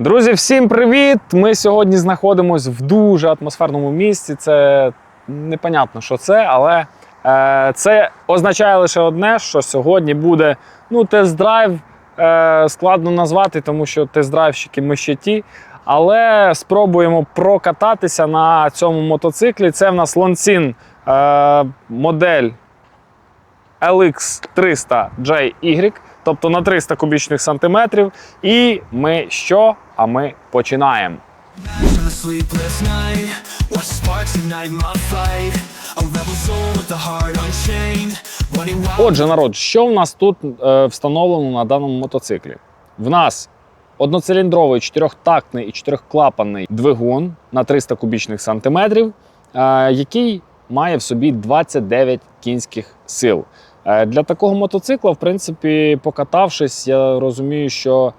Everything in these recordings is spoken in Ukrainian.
Друзі, всім привіт! Ми сьогодні знаходимося в дуже атмосферному місці. Це непонятно, що це, але е, це означає лише одне, що сьогодні буде ну, тест-драйв. Е, складно назвати, тому що тест-драйвщики ми ще ті. Але спробуємо прокататися на цьому мотоциклі. Це в нас Лонсін е, модель LX300JY, тобто на 300 кубічних сантиметрів. І ми що? А ми починаємо. Отже, народ, що в нас тут е, встановлено на даному мотоциклі? В нас одноциліндровий чотирьохтактний і чотирьохклапанний двигун на 300 кубічних сантиметрів, е, який має в собі 29 кінських сил. Е, для такого мотоцикла, в принципі, покатавшись, я розумію, що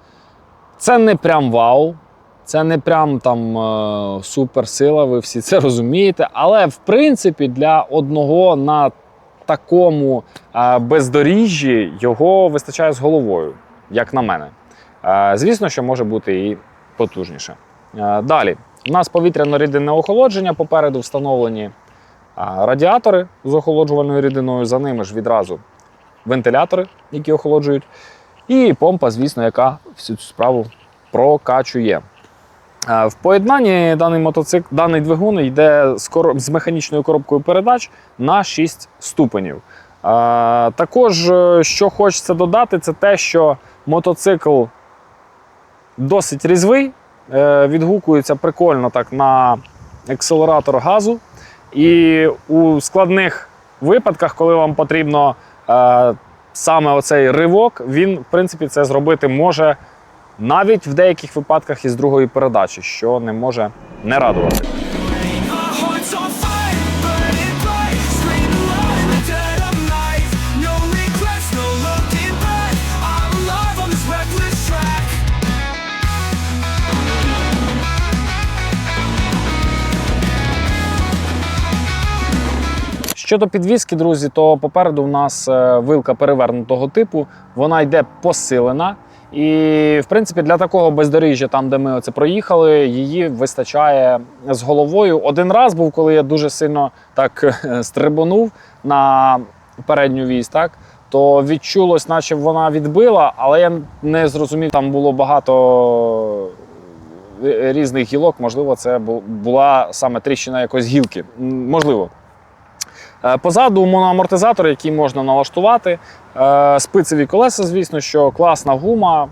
це не прям вау. Це не прям там е, суперсила, ви всі це розумієте. Але в принципі для одного на такому е, бездоріжжі його вистачає з головою, як на мене. Е, звісно, що може бути і потужніше. Далі, у нас повітряно-рідинне охолодження. Попереду встановлені радіатори з охолоджувальною рідиною, за ними ж відразу вентилятори, які охолоджують. І помпа, звісно, яка всю цю справу прокачує. Е, В поєднанні даний мотоцикл, даний двигун йде з, короб- з механічною коробкою передач на 6 ступенів. Е, Також, е, що хочеться додати, це те, що мотоцикл досить різвий, відгукується прикольно так на акселератор газу. І у складних випадках, коли вам потрібно саме оцей ривок, він, в принципі, це зробити може навіть в деяких випадках із другої передачі, що не може не радувати. Щодо підвіски, друзі, то попереду в нас е, вилка перевернутого типу, вона йде посилена. І, в принципі, для такого бездоріжжя, там, де ми оце проїхали, її вистачає з головою. Один раз був, коли я дуже сильно так е, стрибонув на передню вісь, так, то відчулось, наче вона відбила, але я не зрозумів, там було багато е, різних гілок. Можливо, це була саме тріщина якоїсь гілки. Можливо. Е, Позаду моноамортизатор, який можна налаштувати. Е, Спицеві колеса, звісно, що класна гума,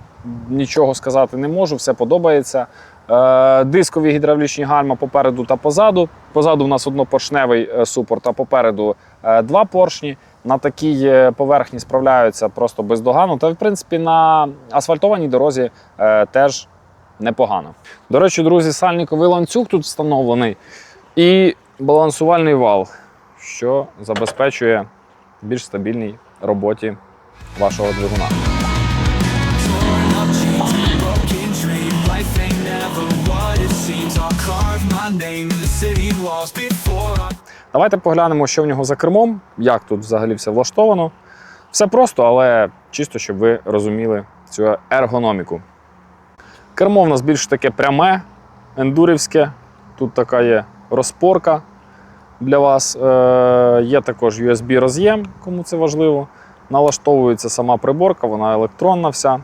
нічого сказати не можу, все подобається. Е, Дискові гідравлічні гальма попереду та позаду. Позаду у нас однопоршневий супорт, а попереду два поршні. На такій поверхні справляються просто бездоганно. Та, в принципі, на асфальтованій дорозі теж непогано. До речі, друзі, сальниковий ланцюг тут встановлений і балансувальний вал що забезпечує більш стабільній роботі вашого двигуна. Давайте поглянемо, що в нього за кермом, як тут взагалі все влаштовано. Все просто, але чисто, щоб ви розуміли цю ергономіку. Кермо в нас більш таке пряме, ендурівське. Тут така є розпорка для вас. Е, є також USB-роз'єм, кому це важливо. Налаштовується сама приборка, вона електронна вся,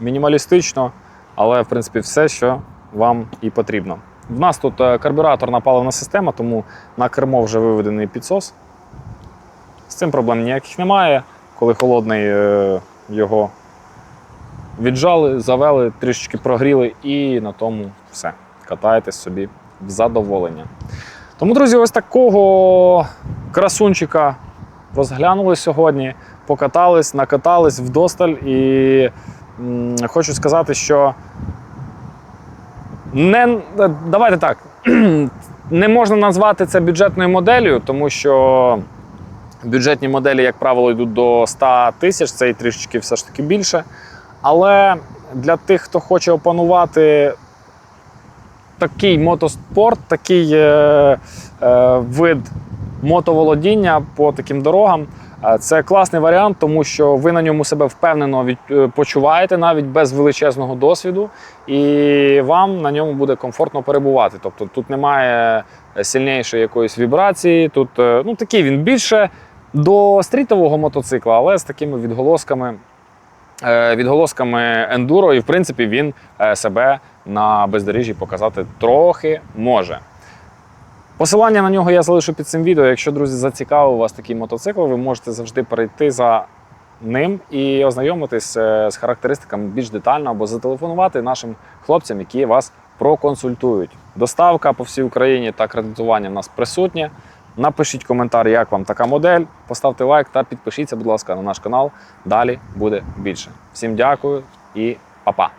мінімалістично, але в принципі все, що вам і потрібно. В нас тут е, карбюраторна паливна система, тому на кермо вже виведений підсос. З цим проблем ніяких немає. Коли холодний е, його віджали, завели, трішечки прогріли, і на тому все. Катаєтесь собі в задоволення. Тому, друзі, ось такого красунчика розглянули сьогодні, покатались, накатались вдосталь. І хочу сказати, що не, давайте так. Не можна назвати це бюджетною моделлю, тому що бюджетні моделі, як правило, йдуть до 100 тисяч, це і трішечки все ж таки більше. Але для тих, хто хоче опанувати такий мотоспорт, такий е, е, вид мотоволодіння по таким дорогам, Е, Це класний варіант, тому що ви на ньому себе впевнено е, почуваєте навіть без величезного досвіду, і вам на ньому буде комфортно перебувати. Тобто тут немає сильнішої якоїсь вібрації. Тут е, ну, такий він більше до стрітового мотоцикла, але з такими відголосками. Відголосками ендуро, і в принципі він себе на бездоріжжі показати трохи може. Посилання на нього я залишу під цим відео. Якщо, друзі, зацікавив вас такий мотоцикл, ви можете завжди перейти за ним і ознайомитись е, з характеристиками більш детально або зателефонувати нашим хлопцям, які вас проконсультують. Доставка по всій Україні та кредитування в нас присутнє. Напишіть коментар, як вам така модель, поставте лайк та підпишіться, будь ласка, на наш канал. Далі буде більше. Всім дякую і па-па!